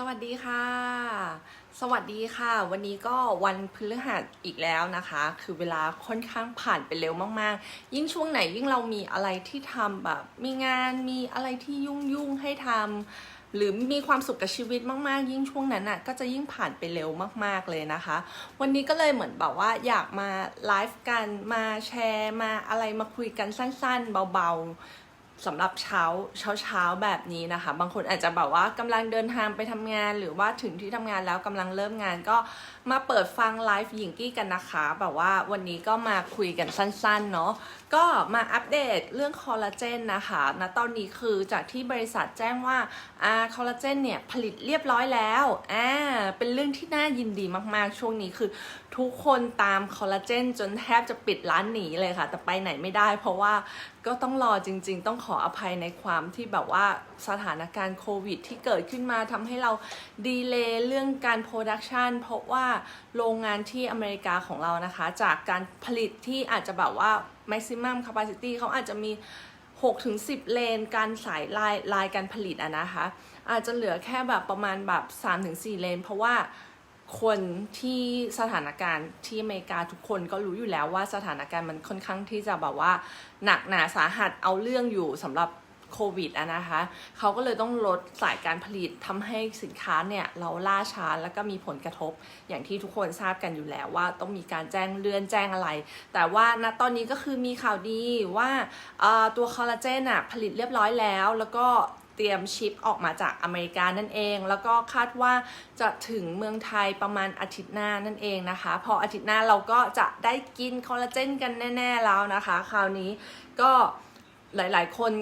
สวัสดีค่ะ สวัสดีค่ะ วันนี้ก็วันพฤหัสอีกแล้วนะคะ คือเวลาค่อนข้างผ่านไปเร็วมากๆ ยิ่งช่วงไหนยิ่งเรามีอะไรที่ทำแบบ มีงานมีอะไรที่ยุ่งยุ่งให้ทำหรือมีความสุขกับชีวิตมากๆ ยิ่งช่วงนั้นน่ะก็จะยิ่งผ่านไปเร็วมากๆเลยนะคะ วันนี้ก็เลยเหมือนแบบว่าอยากมาไลฟ์กันมาแชร์มาอะไรมาคุยกันสั้นๆ เบาๆ สำหรับเช้าเช้าเช้าแบบนี้นะคะ บางคนอาจจะแบบว่ากำลังเดินทางไปทำงาน หรือว่าถึงที่ทำงานแล้วกำลังเริ่มงานก็ มาเปิดฟังไลฟ์หญิงกี้กันนะคะ แบบว่าวันนี้ก็มาคุยกันสั้นๆเนาะ ก็มาอัปเดตเรื่องคอลลาเจนนะคะณตอนนี้คือจากที่บริษัทแจ้งว่าอ่าคอลลาเจนเนี่ยผลิตเรียบร้อยแล้วอ่าเป็นเรื่องที่น่ายินดีมากๆ ช่วงนี้คือทุกคนตามคอลลาเจนจนแทบจะปิดร้านหนีเลยค่ะ แต่ไปไหนไม่ได้ เพราะว่าก็ต้องรอจริง ๆ ต้องขออภัยในความที่แบบว่าสถานการณ์โควิดที่เกิดขึ้นมาทำให้เราดีเลย์เรื่องการโปรดักชันเพราะว่าโรงงานที่อเมริกาของเรานะคะ จากการผลิตที่อาจจะแบบว่า maximum capacity เขาอาจจะมี 6-10 เลน การสายลายลายการผลิตอะนะคะ อาจจะเหลือแค่แบบประมาณแบบ 3-4 เลน เพราะว่าคนที่สถานการณ์ที่อเมริกาทุกคนก็รู้อยู่แล้วว่าสถานการณ์มันค่อนข้างที่จะแบบว่าหนักหนาสาหัสเอาเรื่องอยู่สำหรับ โควิดอะนะคะเขาก็เลยต้องลดสายการผลิตทำให้สินค้าเนี่ยเราล่าช้าแล้วก็มีผลกระทบ อย่างที่ทุกคนทราบกันอยู่แล้วว่าต้องมีการแจ้งเลื่อนแจ้งอะไร แต่ว่าณตอนนี้ก็คือมีข่าวดีว่าตัวคอลลาเจนอะผลิตเรียบร้อยแล้ว แล้วก็เตรียมชิปออกมาจากอเมริกานั่นเอง แล้วก็คาดว่าจะถึงเมืองไทยประมาณอาทิตย์หน้านั่นเองนะคะ พออาทิตย์หน้าเราก็จะได้กินคอลลาเจนกันแน่ ๆแล้วนะคะ คราวนี้ก็หลายๆ คน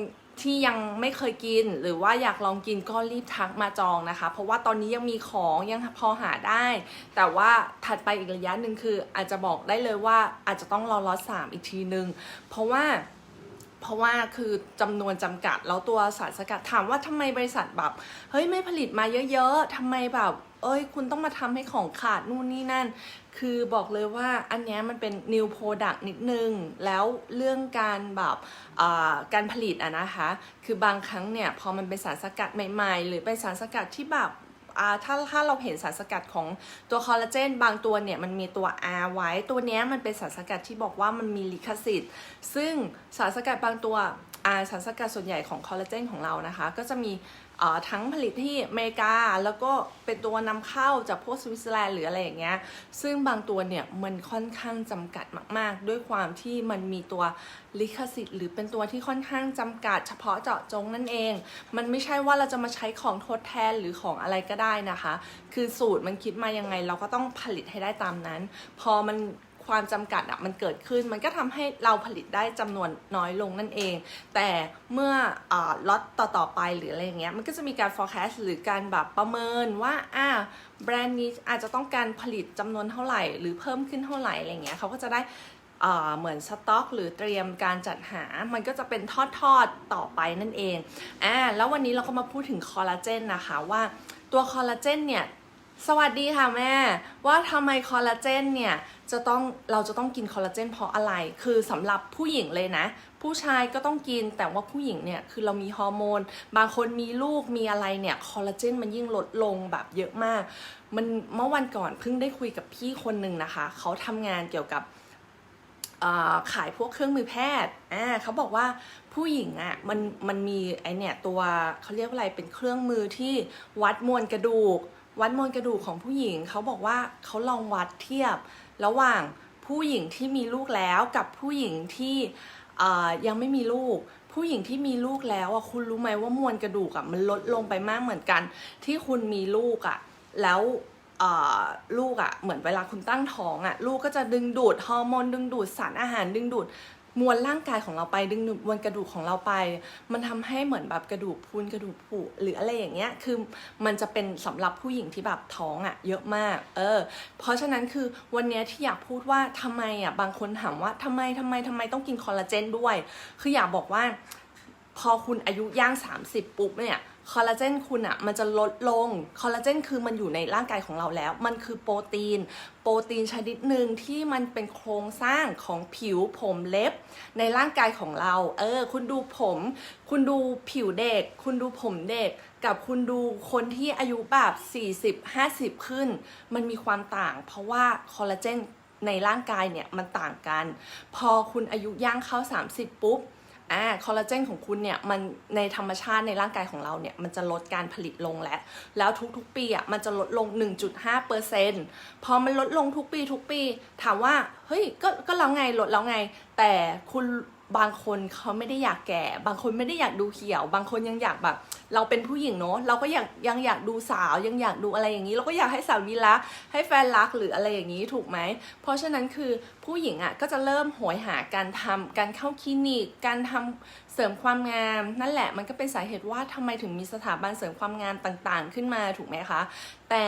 ที่ยังไม่เคยกินหรือว่าอยากลองกินก็รีบทักมาจองนะคะ เพราะว่าตอนนี้ยังมีของยังพอหาได้ แต่ว่าถัดไปอีกระยะหนึ่งคือ อาจจะบอกได้เลยว่าอาจจะต้องรอล็อตสามอีกทีนึง เพราะว่าเพราะว่าคือจำนวนจำกัดแล้วตัวสารสกัดถามว่าทำไมบริษัทแบบเฮ้ยไม่ผลิตมาเยอะๆทำไมแบบ เอ้ย คุณต้องมาทำให้ของขาดนู่นนี่นั่น คือบอกเลยว่าอันเนี้ยมันเป็น new product นิดนึง แล้วเรื่องการแบบการผลิตอะนะคะ คือบางครั้งเนี่ย พอมันเป็นสารสกัดใหม่ๆ หรือเป็นสารสกัดที่แบบถ้าถ้าเราเห็นสารสกัดของตัวคอลลาเจนบางตัวเนี่ยมันมีตัว R ไว้ตัวเนี้ยมันเป็นสารสกัดที่บอกว่ามันมีลิขสิทธิ์ ซึ่งสารสกัดบางตัว สารสกัดส่วนใหญ่ของคอลลาเจนของเรานะคะ ก็จะมีทั้งผลิตที่อเมริกา แล้วก็เป็นตัวนำเข้าจากพวกสวิตเซอร์แลนด์หรืออะไรอย่างเงี้ยซึ่งบางตัวเนี่ยมันค่อนข้างจำกัดมาก ๆ ด้วยความที่มันมีตัวลิขสิทธิ์ หรือเป็นตัวที่ค่อนข้างจำกัด เฉพาะเจาะจงนั่นเอง มันไม่ใช่ว่าเราจะมาใช้ของทดแทนหรือของอะไรก็ได้นะคะ คือสูตรมันคิดมายังไงเราก็ต้องผลิตให้ได้ตามนั้น พอมัน ความจำกัดอะมันเกิดขึ้น มันก็ทำให้เราผลิตได้จำนวนน้อยลงนั่นเอง แต่เมื่ออล็อตต่อๆไปหรืออะไรอย่างเงี้ยมันก็จะมีการ forecast หรือการแบบประเมินว่าอ่าแบรนด์นี้อาจจะต้องการผลิตจำนวนเท่าไหร่ หรือเพิ่มขึ้นเท่าไหร่อะไรเงี้ยเขาก็จะได้เอ่อเหมือนสต็อกหรือเตรียมการจัดหา มันก็จะเป็นทอดๆต่อไปนั่นเองอ่าแล้ววันนี้เราก็มาพูดถึงคอลลาเจนนะคะว่าตัวคอลลาเจนเนี่ย สวัสดีค่ะแม่ ว่าทำไมคอลลาเจนเนี่ยจะต้องเราจะต้องกินคอลลาเจนเพราะอะไร คือสำหรับผู้หญิงเลยนะ ผู้ชายก็ต้องกินแต่ว่าผู้หญิงเนี่ยคือเรามีฮอร์โมน บางคนมีลูกมีอะไรเนี่ยคอลลาเจนมันยิ่งลดลงแบบเยอะมาก มันเมื่อวันก่อนเพิ่งได้คุยกับพี่คนหนึ่งนะคะ เขาทำงานเกี่ยวกับขายพวกเครื่องมือแพทย์อ่าเขาบอกว่าผู้หญิงอะ่ะมันมันมีไอเนี่ยตัวเขาเรียกว่าอะไรเป็นเครื่องมือที่วัดมวลกระดูก วัดมวลกระดูกของผู้หญิงเขาบอกว่าเขาลองวัดเทียบ ระหว่างผู้หญิงที่มีลูกแล้วกับผู้หญิงที่ยังไม่มีลูก ผู้หญิงที่มีลูกแล้วอะคุณรู้ไหมว่ามวลกระดูกอะมันลดลงไปมากเหมือนกัน ที่คุณมีลูกอะแล้วลูกอะ่ะเหมือนเวลาคุณตั้งท้องอะ่ะ ลูกก็จะดึงดูดฮอร์โมนดึงดูดสารอาหารดึงดูด มวลร่างกายของเราไปดึงดูดมวลกระดูกของเราไป มันทำให้เหมือนแบบกระดูกพรุนกระดูกผุหรืออะไรอย่างเงี้ยคือมันจะเป็นสำหรับผู้หญิงที่แบบท้องอะ่ะเยอะมากเออเพราะฉะนั้นคือวันเนี้ยที่อยากพูดว่าทำไมอะ่ะบางคนถามว่าทำไมทำไมทำไมต้องกินคอลลาเจนด้วย คืออยากบอกว่า พอคุณอายุย่าง 30 ปุ๊บเนี่ย คอลลาเจนคุณอะมันจะลดลง คอลลาเจนคือมันอยู่ในร่างกายของเราแล้ว มันคือโปรตีน โปรตีนชนิดหนึ่งที่มันเป็นโครงสร้างของผิวผมเล็บ ในร่างกายของเรา เออ คุณดูผม คุณดูผิวเด็ก คุณดูผมเด็ก กับคุณดูคนที่อายุแบบ 40 50 ขึ้น มันมีความต่าง เพราะว่าคอลลาเจนในร่างกายเนี่ยมันต่างกัน พอคุณอายุย่างเข้า 30 ปุ๊บ อ่าคอลลาเจนของคุณเนี่ยมันในธรรมชาติในร่างกายของเราเนี่ยมันจะลดการผลิตลงแล้ว แล้วทุกๆปีอะมันจะลดลง 1.5%พอมันลดลงทุกปีทุกปี ถามว่า เฮ้ยก็ก็แล้วไงลดแล้วไง แต่คุณ บางคนเขาไม่ได้อยากแก่ บางคนไม่ได้อยากดูเขียว บางคนยังอยากแบบ เราเป็นผู้หญิงเนอะเราก็อยากยังอยากดูสาวยังอยากดูอะไรอย่างนี้ เราก็อยากให้สามีรักให้แฟนรักหรืออะไรอย่างนี้ถูกไหม เพราะฉะนั้นคือผู้หญิงอะก็จะเริ่มโหยหาการทำการเข้าคลินิก การทำเสริมความงาม นั่นแหละมันก็เป็นสาเหตุว่าทำไมถึงมีสถาบันเสริมความงามต่างๆ ขึ้นมาถูกไหมคะ แต่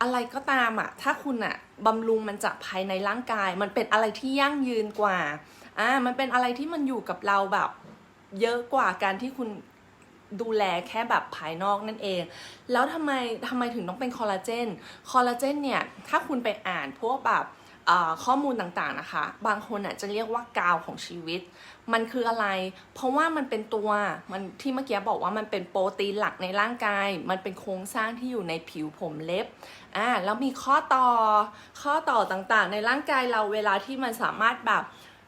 อะไรก็ตามอะถ้าคุณอะบำรุงมันจากภายในร่างกาย มันเป็นอะไรที่ยั่งยืนกว่า อ่ามันเป็นอะไรที่มันอยู่กับเราแบบเยอะกว่าการที่คุณดูแลแค่แบบภายนอกนั่นเอง แล้วทำไมทำไมถึงต้องเป็นคอลลาเจน คอลลาเจนเนี่ย ถ้าคุณไปอ่านพวกแบบข้อมูลต่างๆนะคะ บางคนอะจะเรียกว่ากาวของชีวิต มันคืออะไร เพราะว่ามันเป็นตัวมันที่เมื่อกี้บอกว่ามันเป็นโปรตีนหลักในร่างกาย มันเป็นโครงสร้างที่อยู่ในผิวผมเล็บอ่าแล้วมีข้อต่อข้อต่อต่างๆ ในร่างกายเราเวลาที่มันสามารถแบบ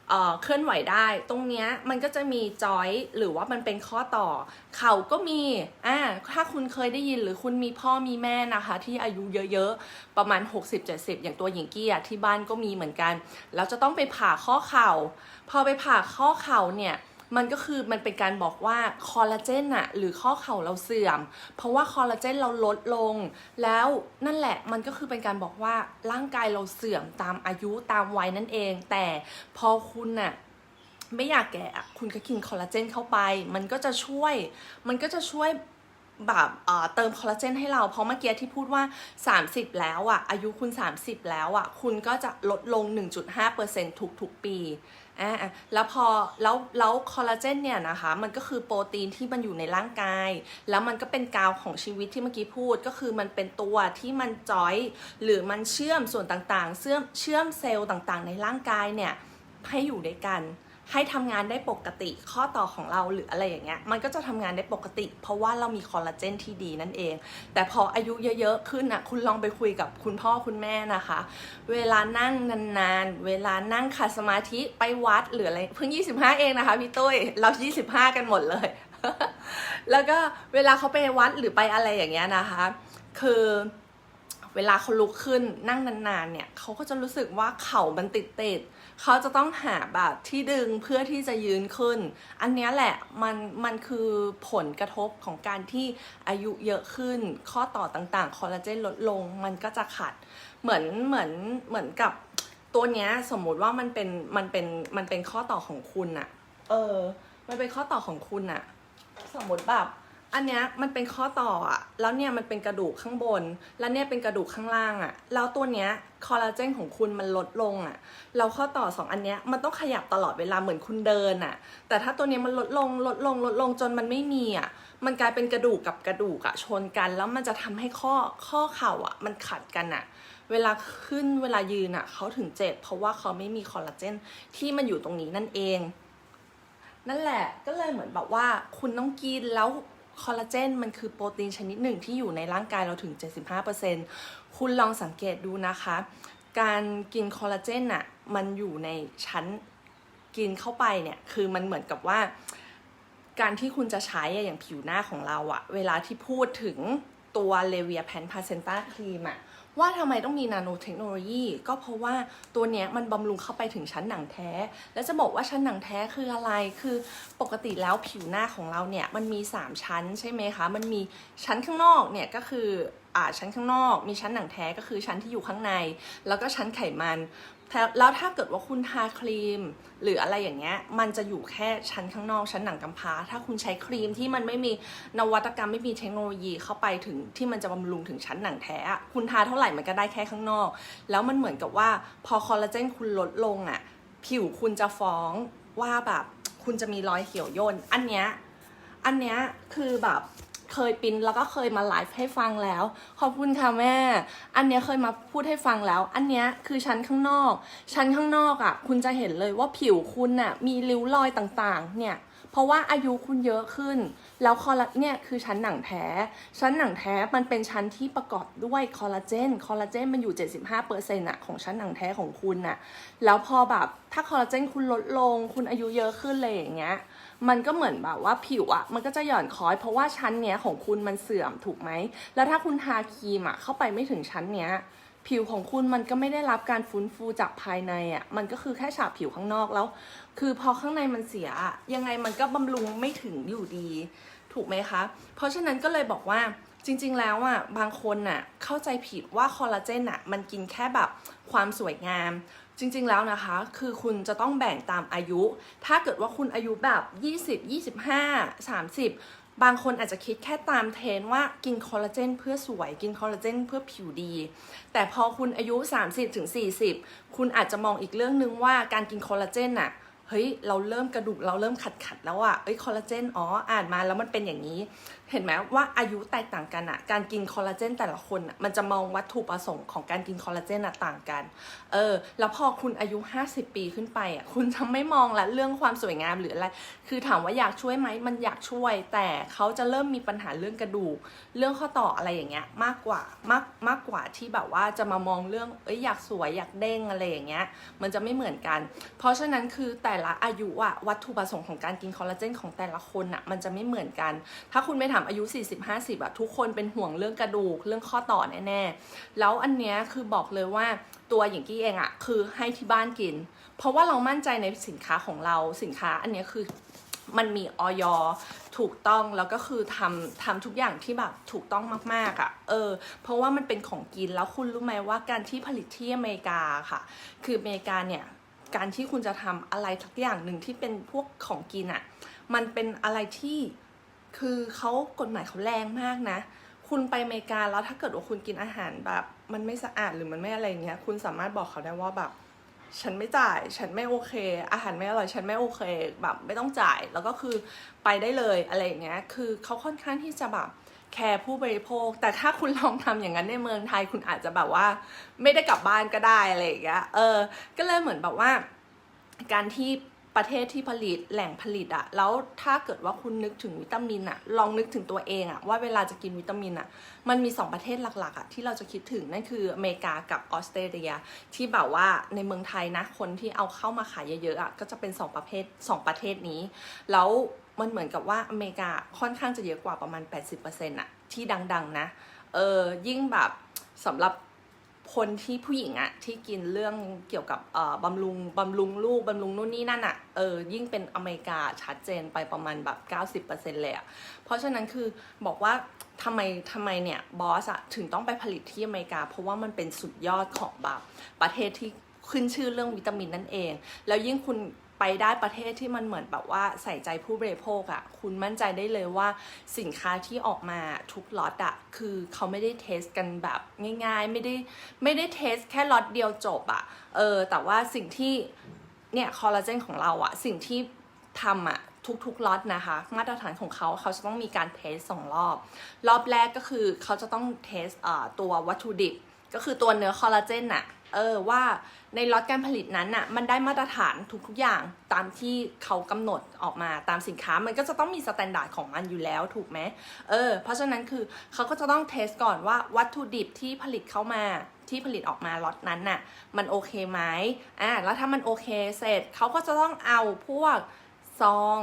เเคลื่อนไหวได้ ตรงเนี้ยมันก็จะมีจอยหรือว่ามันเป็นข้อต่อ เข่าก็มีอ่าถ้าคุณเคยได้ยินหรือคุณมีพ่อมีแม่นะคะ ที่อายุเยอะๆ ประมาณ 60-70 อย่างตัวหญิงกี้อะที่บ้านก็มีเหมือนกัน แล้วจะต้องไปผ่าข้อเข่า พอไปผ่าข้อเข่าเนี่ย มันก็คือมันเป็นการบอกว่าคอลลาเจนอะหรือข้อเข่าเราเสื่อม เพราะว่าคอลลาเจนเราลดลง แล้วนั่นแหละมันก็คือเป็นการบอกว่าร่างกายเราเสื่อมตามอายุตามวัยนั่นเอง แต่พอคุณน่ะไม่อยากแก่คุณก็กินคอลลาเจนเข้าไป มันก็จะช่วย มันก็จะช่วยแบบเติมคอลลาเจนให้เรา เพราะเมื่อกี้ที่พูดว่า 30 แล้วอะอายุคุณ 30 แล้วอะคุณก็จะลดลง 1.5%ทุกๆ ปี อ่าแล้วพอแล้วแล้วคอลลาเจนเนี่ยนะคะมันก็คือโปรตีนที่มันอยู่ในร่างกาย แล้วมันก็เป็นกาวของชีวิตที่เมื่อกี้พูดก็คือมันเป็นตัวที่มันจอย หรือมันเชื่อมส่วนต่างๆ เชื่อมเชื่อมเซลล์ต่างๆ ในร่างกายเนี่ยให้อยู่ด้วยกัน ให้ทำงานได้ปกติข้อต่อของเราหรืออะไรอย่างเงี้ยมันก็จะทำงานได้ปกติ เพราะว่าเรามีคอลลาเจนที่ดีนั่นเอง แต่พออายุเยอะๆขึ้นอะคุณลองไปคุยกับคุณพ่อคุณแม่นะคะ เวลานั่งนานๆ เวลานั่งขัดสมาธิไปวัดหรืออะไรเพิ่ง 25 เองนะคะพี่ตุ้ยเรา 25 กันหมดเลย แล้วก็เวลาเขาไปวัดหรือไปอะไรอย่างเงี้ยนะคะ คือ เวลาเขาลุกขึ้นนั่งนานๆเนี่ยเขาก็จะรู้สึกว่าเข่ามันติดติดเขาจะต้องหาแบบที่ดึงเพื่อที่จะยืนขึ้น อันนี้แหละมันมันคือผลกระทบของการที่อายุเยอะขึ้น ข้อต่อต่างๆคอลลาเจนลดลงมันก็จะขัด เหมือนเหมือนเหมือนกับตัวเนี้ยสมมุติว่ามันเป็นมันเป็นมันเป็นข้อต่อของคุณอะเออ มันเป็นข้อต่อของคุณอะสมมติแบบ อันเนี้ยมันเป็นข้อต่ออะแล้วเนี่ยมันเป็นกระดูกข้างบน แล้วเนี่ยเป็นกระดูกข้างล่างอะแล้วตัวเนี้ยคอลลาเจนของคุณมันลดลงอะเราข้อต่อสองอันเนี้ยมันต้องขยับตลอดเวลาเหมือนคุณเดินอะแต่ถ้าตัวเนี้ยมันลดลงลดลงลดลงจนมันไม่มีอะมันกลายเป็นกระดูกกับกระดูกอะชนกัน แล้วมันจะทำให้ข้อข้อเข่าอะมันขัดกันอะเวลาขึ้นเวลายืนอะเขาถึงเจ็บเพราะว่าเขาไม่มีคอลลาเจนที่มันอยู่ตรงนี้นั่นเอง นั่นแหละก็เลยเหมือนแบบว่าคุณต้องกินแล้ว คอลลาเจนมันคือโปรตีนชนิดหนึ่งที่อยู่ในร่างกายเราถึง 75%คุณลองสังเกตดูนะคะ การกินคอลลาเจนอะมันอยู่ในชั้นกินเข้าไปเนี่ยคือมันเหมือนกับว่า การที่คุณจะใช้อะอย่างผิวหน้าของเราอะเวลาที่พูดถึง ตัวเลเวียแพนพาเซนต้าครีมอะว่าทำไมต้องมีนาโนเทคโนโลยีก็เพราะว่าตัวเนี้ยมันบำรุงเข้าไปถึงชั้นหนังแท้ แล้วจะบอกว่าชั้นหนังแท้คืออะไรคือปกติแล้วผิวหน้าของเราเนี่ยมันมี 3 ชั้นใช่ไหมคะ มันมีชั้นข้างนอกเนี่ยก็คืออ่าชั้นข้างนอก มีชั้นหนังแท้ก็คือชั้นที่อยู่ข้างใน แล้วก็ชั้นไขมัน แล้วถ้าเกิดว่าคุณทาครีม หรืออะไรอย่างเงี้ย มันจะอยู่แค่ชั้นข้างนอกชั้นหนังกำพร้า ถ้าคุณใช้ครีมที่มันไม่มีนวัตกรรมไม่มีเทคโนโลยีเข้าไปถึงที่มันจะบำรุงถึงชั้นหนังแท้อะคุณทาเท่าไหร่มันก็ได้แค่ข้างนอก แล้วมันเหมือนกับว่าพอคอลลาเจนคุณลดลงอะผิวคุณจะฟ้องว่าแบบคุณจะมีรอยเหี่ยวย่น อันเนี้ย อันเนี้ยคือแบบ เคยปิ้นแล้วก็เคยมาไลฟ์ให้ฟังแล้ว ขอบคุณค่ะแม่ อันเนี้ยเคยมาพูดให้ฟังแล้ว อันเนี้ยคือชั้นข้างนอก ชั้นข้างนอกอะ่ะ คุณจะเห็นเลยว่าผิวคุณน่ะมีริ้วรอยต่างๆ เนี่ย เพราะว่าอายุคุณเยอะขึ้น แล้วคอลลาเนี่ยคือชั้นหนังแท้ ชั้นหนังแท้มันเป็นชั้นที่ประกอบด้วยคอลลาเจน คอลลาเจนมันอยู่ 75%อะของชั้นหนังแท้ของคุณน่ะ แล้วพอแบบถ้าคอลลาเจนคุณลดลง คุณอายุเยอะขึ้นเลยอย่างเงี้ย มันก็เหมือนแบบว่าผิวอะมันก็จะหย่อนคล้อย เพราะว่าชั้นเนี้ยของคุณมันเสื่อมถูกไหม แล้วถ้าคุณทาครีมอะเข้าไปไม่ถึงชั้นเนี้ยผิวของคุณมันก็ไม่ได้รับการฟื้นฟูจากภายในอะ่ะ มันก็คือแค่ฉาบผิวข้างนอกแล้ว คือพอข้างในมันเสีย ยังไงมันก็บำรุงไม่ถึงอยู่ดี ถูกไหมคะ เพราะฉะนั้นก็เลยบอกว่าจริง ๆ แล้วอะบางคนน่ะเข้าใจผิดว่าคอลลาเจนอะมันกินแค่แบบความสวยงาม จริงๆแล้วนะคะ คือคุณจะต้องแบ่งตามอายุ ถ้าเกิดว่าคุณอายุแบบ 20 25 30 บางคนอาจจะคิดแค่ตามเทรนว่ากินคอลลาเจนเพื่อสวย กินคอลลาเจนเพื่อผิวดี แต่พอคุณอายุ 30ถึง40 คุณอาจจะมองอีกเรื่องนึงว่าการกินคอลลาเจนน่ะเฮ้ย เราเริ่มกระดูกเราเริ่มขัดขัดแล้วอะเอ้ยคอลลาเจนอ๋ออ่านมาแล้วมันเป็นอย่างนี้ เห็นไหมว่าอายุแตกต่างกันอะการกินคอลลาเจนแต่ละคนอะมันจะมองวัตถุประสงค์ของการกินคอลลาเจนอะต่างกัน เออ แล้วพอคุณอายุ 50 ปีขึ้นไปอะคุณจะไม่มองละเรื่องความสวยงามหรืออะไร คือถามว่าอยากช่วยไหมมันอยากช่วย แต่เขาจะเริ่มมีปัญหาเรื่องกระดูก เรื่องข้อต่ออะไรอย่างเงี้ยมากกว่ามากมากกว่าที่แบบว่าจะมามองเรื่องเอ้ยอยากสวยอยากเด้งอะไรอย่างเงี้ย มันจะไม่เหมือนกัน เพราะฉะนั้นคือแต่ละอายุอะวัตถุประสงค์ของการกินคอลลาเจนของแต่ละคนอะมันจะไม่เหมือนกัน ถ้าคุณไปถามอายุ 40 50อะทุกคนเป็นห่วงเรื่องกระดูกเรื่องข้อต่อแน่ๆ แล้วอันเนี้ยคือบอกเลยว่าตัวอย่างกี้เองอะคือให้ที่บ้านกิน เพราะว่าเรามั่นใจในสินค้าของเราสินค้าอันเนี้ยคือมันมีออยถูกต้องแล้วก็คือทำทำทุกอย่างที่แบบถูกต้องมากๆอะ่ะเออ เพราะว่ามันเป็นของกินแล้วคุณรู้ไหมว่าการที่ผลิตที่อเมริกาค่ะ คืออเมริกาเนี่ยการที่คุณจะทำอะไรทักอย่างหนึ่งที่เป็นพวกของกินอะ่ะมันเป็นอะไรที่ คือเขากฎหมายเขาแรงมากนะ คุณไปอเมริกาแล้วถ้าเกิดว่าคุณกินอาหารแบบ มันไม่สะอาดหรือมันไม่อะไรเงี้ย คุณสามารถบอกเขาได้ว่าแบบ ฉันไม่จ่าย ฉันไม่โอเค อาหารไม่อร่อย ฉันไม่โอเค แบบไม่ต้องจ่าย แล้วก็คือไปได้เลยอะไรอย่างเงี้ย คือเขาค่อนข้างที่จะแบบแคร์ผู้บริโภค แต่ถ้าคุณลองทำอย่างนั้นในเมืองไทย คุณอาจจะแบบว่า ไม่ได้กลับบ้านก็ได้อะไรอย่างเงี้ย เออ ก็เลยเหมือนแบบว่า การที่ ประเทศที่ผลิตแหล่งผลิตอะแล้วถ้าเกิดว่าคุณนึกถึงวิตามินอะลองนึกถึงตัวเองอะว่าเวลาจะกินวิตามินอะมันมีสองประเทศหลักๆอะที่เราจะคิดถึงนั่นคืออเมริกากับออสเตรเลีย ที่แบบว่าในเมืองไทยนะคนที่เอาเข้ามาขายเยอะๆอะก็จะเป็นสองประเภทสองประเทศนี้ แล้วมันเหมือนกับว่าอเมริกาค่อนข้างจะเยอะกว่าประมาณ 80%อะที่ดังๆนะเออยิ่งแบบสำหรับ คนที่ผู้หญิงอะที่กินเรื่องเกี่ยวกับเอ่อบำรุงบำรุงลูกบำรุงนู่นนี่นั่นอะเออยิ่งเป็นอเมริกาชัดเจนไปประมาณแบบ 90%เลยอะเพราะฉะนั้นคือบอกว่าทำไมทำไมเนี่ยบอสอะถึงต้องไปผลิตที่อเมริกา เพราะว่ามันเป็นสุดยอดของแบบประเทศที่ขึ้นชื่อเรื่องวิตามินนั่นเอง แล้วยิ่งคุณ ไปได้ประเทศที่มันเหมือนแบบว่าใส่ใจผู้บริโภคอะคุณมั่นใจได้เลยว่าสินค้าที่ออกมาทุกล็อตอะคือเขาไม่ได้เทสกันแบบง่าย ๆ ไม่ได้ไม่ได้เทสแค่ล็อตเดียวจบอะเออแต่ว่าสิ่งที่เนี่ยคอลลาเจนของเราอะสิ่งที่ทำอะทุกๆล็อตนะคะ มาตรฐานของเขาเขาจะต้องมีการเทสสองรอบ รอบแรกก็คือเขาจะต้องเทสอ่าตัววัตถุดิบ ก็คือตัวเนื้อคอลลาเจนน่ะ เออว่าในล็อตการผลิตนั้นน่ะมันได้มาตรฐานทุกๆอย่างตามที่เขากำหนดออกมาตามสินค้ามันก็จะต้องมีสแตนดาร์ดของมันอยู่แล้วถูกไหมเออเพราะฉะนั้นคือเขาก็จะต้องเทสก่อนว่าวัตถุดิบที่ผลิตเข้ามาที่ผลิตออกมาล็อตนั้นน่ะมันโอเคไหมอ่าแล้วถ้ามันโอเคเสร็จเขาก็จะต้องเอาพวกซอง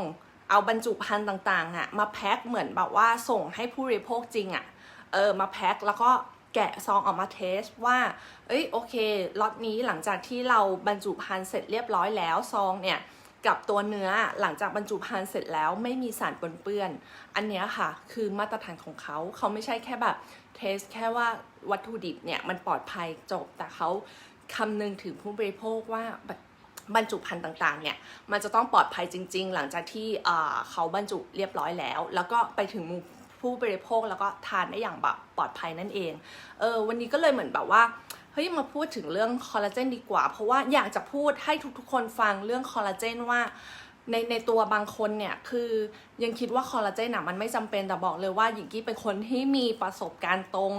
เอาบรรจุภัณฑ์ต่างๆอะมาแพ็คเหมือนแบบว่าส่งให้ผู้บริโภคจริงอะเออมาแพ็คแล้วก็ แกะซองออกมาเทสว่า เอ้ยโอเคล็อตนี้หลังจากที่เราบรรจุภัณฑ์เสร็จเรียบร้อยแล้วซองเนี่ยกับตัวเนื้อหลังจากบรรจุภัณฑ์เสร็จแล้วไม่มีสารปนเปื้อน อันเนี้ยค่ะคือมาตรฐานของเขาเขาไม่ใช่แค่แบบเทสแค่ว่าวัตถุดิบเนี่ยมันปลอดภัยจบ แต่เขาคำนึงถึงผู้บริโภคว่าบรรจุภัณฑ์ต่างๆเนี่ยมันจะต้องปลอดภัยจริง ๆ หลังจากที่เขาบรรจุเรียบร้อยแล้ว แล้วก็ไปถึงมือ ผู้บริโภคแล้วก็ทานได้อย่างแบบปลอดภัยนั่นเอง เออวันนี้ก็เลยเหมือนแบบว่าเฮ้ยมาพูดถึงเรื่องคอลลาเจนดีกว่า เพราะว่าอยากจะพูดให้ทุกๆ คนฟังเรื่องคอลลาเจนว่าในในตัวบางคนเนี่ยคือยังคิดว่าคอลลาเจนอะมันไม่จำเป็นแต่บอกเลยว่าหญิงกี้เป็นคนที่มีประสบการณ์ตรง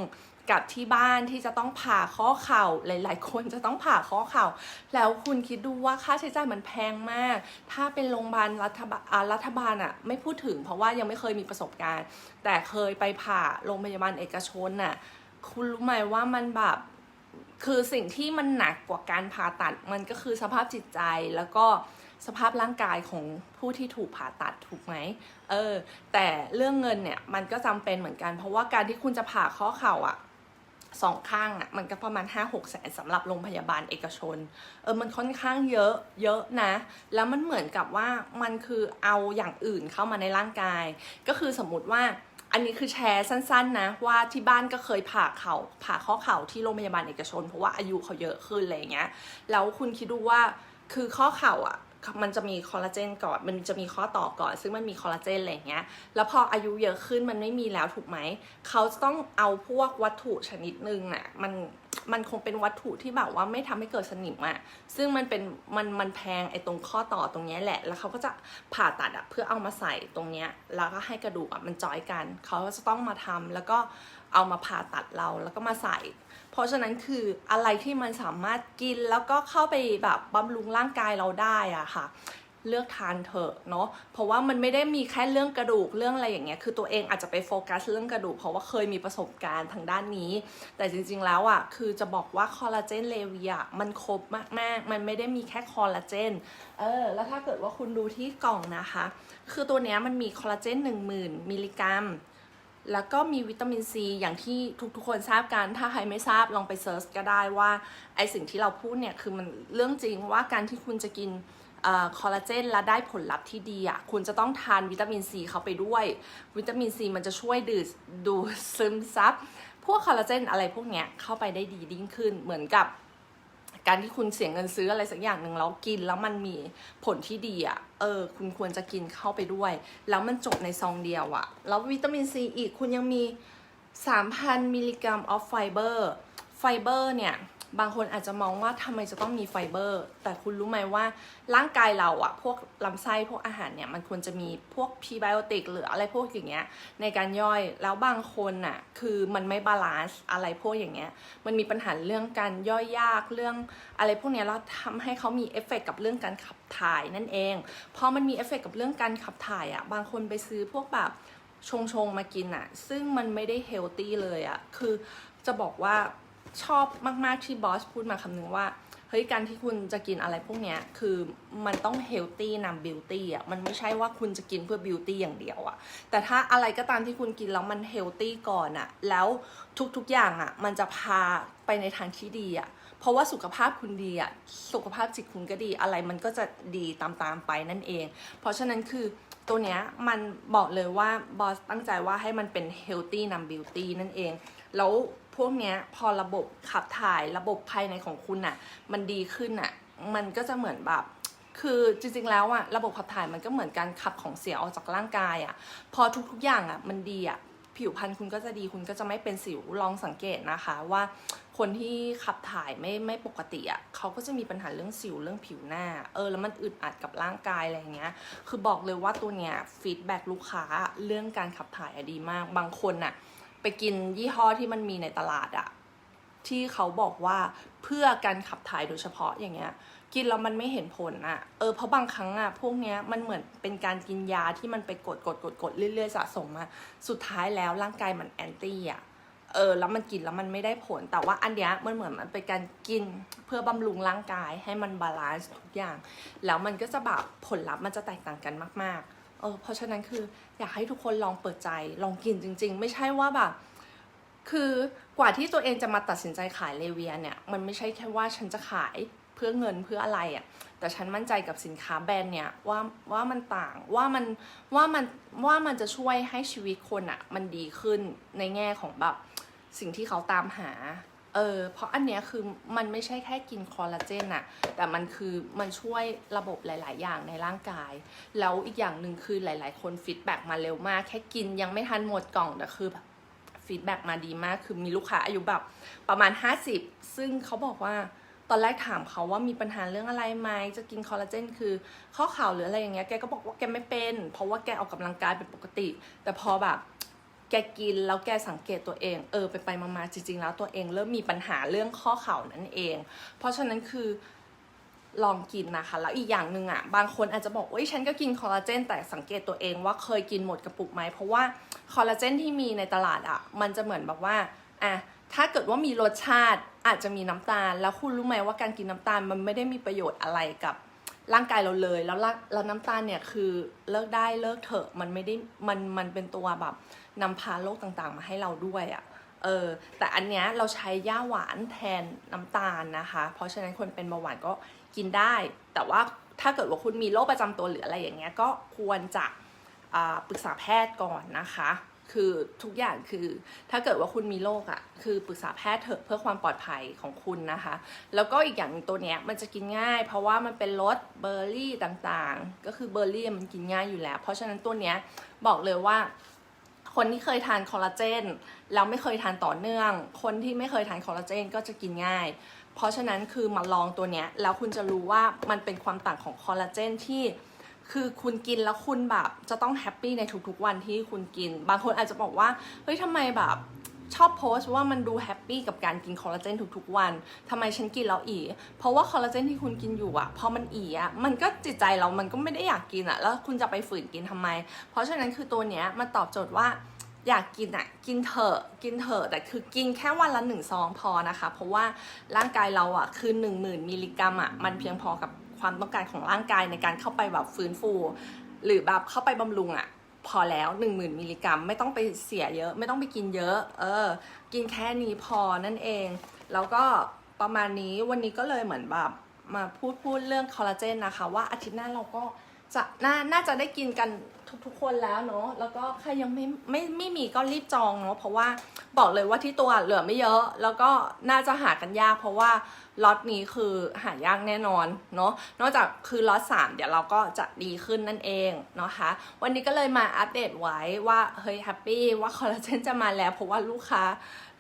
กับที่บ้านที่จะต้องผ่าข้อเข่าหลาย ๆ คนจะต้องผ่าข้อเข่า แล้วคุณคิดดูว่าค่าใช้จ่ายมันแพงมาก ถ้าเป็นโรงพยาบาลรัฐบาลอ่ารัฐบาลอะไม่พูดถึง เพราะว่ายังไม่เคยมีประสบการณ์ แต่เคยไปผ่าโรงพยาบาลเอกชนน่ะคุณรู้ไหมว่ามันแบบคือสิ่งที่มันหนักกว่าการผ่าตัดมันก็คือสภาพจิตใจแล้วก็สภาพร่างกายของผู้ที่ถูกผ่าตัดถูกไหมเออ แต่เรื่องเงินเนี่ยมันก็จำเป็นเหมือนกัน เพราะว่าการที่คุณจะผ่าข้อเข่าอะ สองข้างอะมันก็ประมาณ 5 6แสนสำหรับโรงพยาบาลเอกชนเออมันค่อนข้างเยอะเยอะนะ แล้วมันเหมือนกับว่ามันคือเอาอย่างอื่นเข้ามาในร่างกาย ก็คือสมมติว่าอันนี้คือแชร์สั้น ๆ นะว่าที่บ้านก็เคยผ่าเขา่าผ่าข้อเข่าที่โรงพยาบาลเอกชน เพราะว่าอายุเขาเยอะขึ้นอะไรเงี้ยแล้วคุณคิดดูว่าคือข้อเข่าอะ มันจะมีคอลลาเจนก่อนมันจะมีข้อต่อก่อน ซึ่งมันมีคอลลาเจนอะไรอย่างเงี้ยแล้วพออายุเยอะขึ้นมันไม่มีแล้วถูกไหมเขาจะต้องเอาพวกวัตถุชนิดหนึ่งอะมันมันคงเป็นวัตถุที่แบบว่าไม่ทำให้เกิดสนิมอะซึ่งมันเป็นมันมันแพงไอ้ตรงข้อต่อตรงเนี้ยแหละ แล้วเขาก็จะผ่าตัดอะเพื่อเอามาใส่ตรงเนี้ยแล้วก็ให้กระดูกอะมันจอยกัน เขาก็จะต้องมาทำแล้วก็ เอามาผ่าตัดเราแล้วก็มาใส่ เพราะฉะนั้นคืออะไรที่มันสามารถกินแล้วก็เข้าไปแบบบำรุงร่างกายเราได้อะค่ะเลือกทานเถอะเนาะ เพราะว่ามันไม่ได้มีแค่เรื่องกระดูกเรื่องอะไรอย่างเงี้ย คือตัวเองอาจจะไปโฟกัสเรื่องกระดูก เพราะว่าเคยมีประสบการณ์ทางด้านนี้ แต่จริงๆแล้วอะ คือจะบอกว่าคอลลาเจนเลวีอะมันครบมากๆ มันไม่ได้มีแค่คอลลาเจน เออ แล้วถ้าเกิดว่าคุณดูที่กล่องนะคะ คือตัวเนี้ยมันมีคอลลาเจน10,000 มิลลิกรัม แล้วก็มีวิตามินซีอย่างที่ทุกๆคนทราบกัน ถ้าใครไม่ทราบลองไปเซิร์ชก็ได้ว่าไอสิ่งที่เราพูดเนี่ยคือมันเรื่องจริงว่าการที่คุณจะกินคอลลาเจนและได้ผลลัพธ์ที่ดีอะคุณจะต้องทานวิตามินซีเข้าไปด้วย วิตามินซีมันจะช่วยดูดดูซึมซับพวกคอลลาเจนอะไรพวกเนี้ยเข้าไปได้ดียิ่งขึ้นเหมือนกับ การที่คุณเสียเงินซื้ออะไรสักอย่างหนึ่งแล้วกินแล้วมันมีผลที่ดีอะ่ะ เออ คุณควรจะกินเข้าไปด้วย แล้วมันจบในซองเดียวอะ่ะ แล้ววิตามินซีอีกคุณยังมี 3,000 มิลลิกรัมออฟไฟเบอร์ ไฟเบอร์เนี่ย บางคนอาจจะมองว่าทำไมจะต้องมีไฟเบอร์ แต่คุณรู้ไหมว่าร่างกายเราอะพวกลำไส้พวกอาหารเนี่ยมันควรจะมีพวกพรีไบโอติกหรืออะไรพวกอย่างเงี้ยในการย่อยแล้วบางคนอะคือมันไม่บาลานซ์อะไรพวกอย่างเงี้ยมันมีปัญหาเรื่องการย่อยยากเรื่องอะไรพวกเนี้ยแล้วทำให้เขามีเอฟเฟกกับเรื่องการขับถ่ายนั่นเองพอมันมีเอฟเฟกกับเรื่องการขับถ่ายอะบางคนไปซื้อพวกแบบชงชงๆมากินอะซึ่งมันไม่ได้เฮลตี้เลยอะคือจะบอกว่า ชอบมากๆที่บอสพูดมาคำนึงว่าเฮ้ยการที่คุณจะกินอะไรพวกเนี้ยคือมันต้องเฮลตี้นำบิวตี้อะมันไม่ใช่ว่าคุณจะกินเพื่อบิวตี้อย่างเดียวอะแต่ถ้าอะไรก็ตามที่คุณกินแล้วมันเฮลตี้ก่อนอะแล้วทุกๆอย่างอะมันจะพาไปในทางที่ดีอะเพราะว่าสุขภาพคุณดีอะสุขภาพจิตคุณก็ดีอะไรมันก็จะดีตามๆไปนั่นเอง เพราะฉะนั้นคือตัวเนี้ยมันบอกเลยว่าบอสตั้งใจว่าให้มันเป็นเฮลตี้นำบิวตี้นั่นเองแล้ว พวกเนี้ยพอระบบขับถ่ายระบบภายในของคุณอะ่ะมันดีขึ้นอะ่ะมันก็จะเหมือนแบบคือจริงๆ แล้วอะระบบขับถ่ายมันก็เหมือนการขับของเสียออกจากร่างกายอะพอทุกๆอย่างอะมันดีอะผิวพรรณคุณก็จะดีคุณก็จะไม่เป็นสิวลองสังเกตนะคะว่าคนที่ขับถ่ายไม่ไม่ปกติอะเขาก็จะมีปัญหาเรื่องสิวเรื่องผิวหน้า เออแล้วมันอึดอัดกับร่างกายอะไรอย่างเงี้ย คือบอกเลยว่าตัวเนี้ยฟีดแบ็ลูกค้าเรื่องการขับถ่ายอะดีมากบางคนอะ ไปกินยี่ห้อที่มันมีในตลาดอะที่เขาบอกว่าเพื่อการขับถ่ายโดยเฉพาะอย่างเงี้ย กินแล้วมันไม่เห็นผลอะเออเพราะบางครั้งอะพวกเนี้ยมันเหมือนเป็นการกินยาที่มันไปกดกดกดกดเรื่อยๆสะสมอะสุดท้ายแล้วร่างกายมันแอนตี้อะเออแล้วมันกินแล้วมันไม่ได้ผลแต่ว่าอันเนี้ยมันเหมือนมันเป็นการกินเพื่อบำรุงร่างกายให้มันบาลานซ์ทุกอย่าง แล้วมันก็จะแบบผลลัพธ์มันจะแตกต่างกันมากๆ ออเพราะฉะนั้นคืออยากให้ทุกคนลองเปิดใจลองกินจริง ๆ ไม่ใช่ว่าแบบคือกว่าที่ตัวเองจะมาตัดสินใจขายเลเวียเนี่ยมันไม่ใช่แค่ว่าฉันจะขายเพื่อเงินเพื่ออะไรอะ่ะแต่ฉันมั่นใจกับสินค้าแบรนด์เนี่ยว่าว่ามันต่างว่ามันว่ามันว่ามันจะช่วยให้ชีวิตคนอะ่ะมันดีขึ้นในแง่ของแบบสิ่งที่เขาตามหา เออเพราะอันเนี้ยคือมันไม่ใช่แค่กินคอลลาเจนอะแต่มันคือมันช่วยระบบหลาย ๆ อย่างในร่างกาย แล้วอีกอย่างหนึ่งคือหลาย ๆ คนฟีดแบ็กมาเร็วมาก แค่กินยังไม่ทันหมดกล่องแต่คือแบบฟีดแบ็กมาดีมาก คือมีลูกค้าอายุแบบประมาณ 50 ซึ่งเขาบอกว่าตอนแรกถามเขาว่ามีปัญหาเรื่องอะไรไหมจะกินคอลลาเจนคือข้อเข่าหรืออะไรอย่างเงี้ยแกก็บอกว่าแกไม่เป็น เพราะว่าแกออกกำลังกายเป็นปกติ แต่พอแบบ แกกินแล้วแกสังเกตตัวเอง เออไปไปมาๆจริง ๆ แล้วตัวเองเริ่มมีปัญหาเรื่องข้อเข่านั่นเอง เพราะฉะนั้นคือลองกินนะคะ แล้วอีกอย่างหนึ่งอะ บางคนอาจจะบอกว่าฉันก็กินคอลลาเจน แต่สังเกตตัวเองว่าเคยกินหมดกระปุกไหม เพราะว่าคอลลาเจนที่มีในตลาดอะ มันจะเหมือนแบบว่าอะถ้าเกิดว่ามีรสชาติอาจจะมีน้ำตาล แล้วคุณรู้ไหมว่าการกินน้ำตาลมันไม่ได้มีประโยชน์อะไรกับ ร่างกายเราเลย แล้วแล้วน้ำตาลเนี่ยคือเลิกได้เลิกเถอะมันไม่ได้มันมันเป็นตัวแบบนำพาโรคต่างๆ มาให้เราด้วยอะ่ะเออแต่อันเนี้ยเราใช้ย่าหวานแทนน้ำตาลนะคะ เพราะฉะนั้นคนเป็นเบาหวานก็กินได้ แต่ว่าถ้าเกิดว่าคุณมีโรคประจำตัวหรืออะไรอย่างเงี้ยก็ควรจะปรึกษาแพทย์ก่อนนะคะ คือทุกอย่างคือถ้าเกิดว่าคุณมีโรคอะ่ะคือปรึกษาแพทย์เถอะเพื่อความปลอดภัยของคุณนะคะ แล้วก็อีกอย่างตัวเนี้ยมันจะกินง่าย เพราะว่ามันเป็นรสเบอร์รี่ต่างๆ ก็คือเบอร์รี่มันกินง่ายอยู่แล้ว เพราะฉะนั้นตัวเนี้ยบอกเลยว่าคนที่เคยทานคอลลาเจนแล้วไม่เคยทานต่อเนื่อง คนที่ไม่เคยทานคอลลาเจนก็จะกินง่าย เพราะฉะนั้นคือมาลองตัวเนี้ยแล้วคุณจะรู้ว่ามันเป็นความต่างของคอลลาเจนที่ คือคุณกินแล้วคุณแบบจะต้องแฮปปี้ในทุกๆวันที่คุณกิน บางคนอาจจะบอกว่าเฮ้ยทำไมแบบชอบโพสต์ว่ามันดูแฮปปี้กับการกินคอลลาเจนทุกๆวันทำไมฉันกินแล้วอี เพราะว่าคอลลาเจนที่คุณกินอยู่อะพอมันอีอะมันก็จิตใจเรา มันก็ไม่ได้อยากกินอะแล้วคุณจะไปฝืนกินทำไม เพราะฉะนั้นคือตัวเนี้ยมันตอบโจทย์ว่าอยากกินอะกินเถอะกินเถอะแต่คือกินแค่วันละหนึ่งซองพอนะคะ เพราะว่าร่างกายเราอะคือ 1 0,000 มิลลิกรัมอะมันเพียงพอกับ ความต้องการของร่างกายในการเข้าไปแบบฟื้นฟู หรือแบบเข้าไปบำรุงอะพอแล้ว 1 0,000 มิลลิกรัม ไม่ต้องไปเสียเยอะ ไม่ต้องไปกินเยอะ เออ กินแค่นี้พอนั่นเอง แล้วก็ประมาณนี้วันนี้ก็เลยเหมือนแบบมาพูดพูดเรื่องคอลลาเจนนะคะ ว่าอาทิตย์หน้าเราก็จะน่าน่าจะได้กินกัน ทุกๆ คนแล้วเนาะแล้วก็ใครยังไม่ไม่ไม่มีก็รีบจองเนาะเพราะว่าบอกเลยว่าที่ตัวเหลือไม่เยอะ แล้วก็น่าจะหากันยาก เพราะว่าล็อตนี้คือหายากแน่นอนเนาะนอกจากคือล็อตสามเดี๋ยวเราก็จะดีขึ้นนั่นเองเนาะคะวันนี้ก็เลยมาอัปเดตไว้ว่าเฮ้ยแฮปปี้ว่าคอลลาเจนจะมาแล้ว เพราะว่าลูกค้า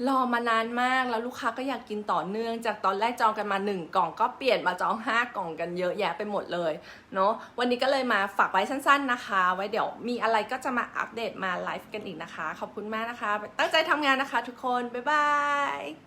รอมานานมากแล้วลูกค้าก็อยากกินต่อเนื่อง จากตอนแรกจองกันมา 1 กล่องก็เปลี่ยนมาจอง 5 กล่องกันเยอะแยะไปหมดเลยเนาะวันนี้ก็เลยมาฝากไว้สั้น ๆนะคะ ไว้เดี๋ยวยวมีอะไรก็จะมาอัปเดตมาไลฟ์กันอีกนะคะ ขอบคุณมากนะคะ ตั้งใจทำงานนะคะทุกคน บ๊ายบาย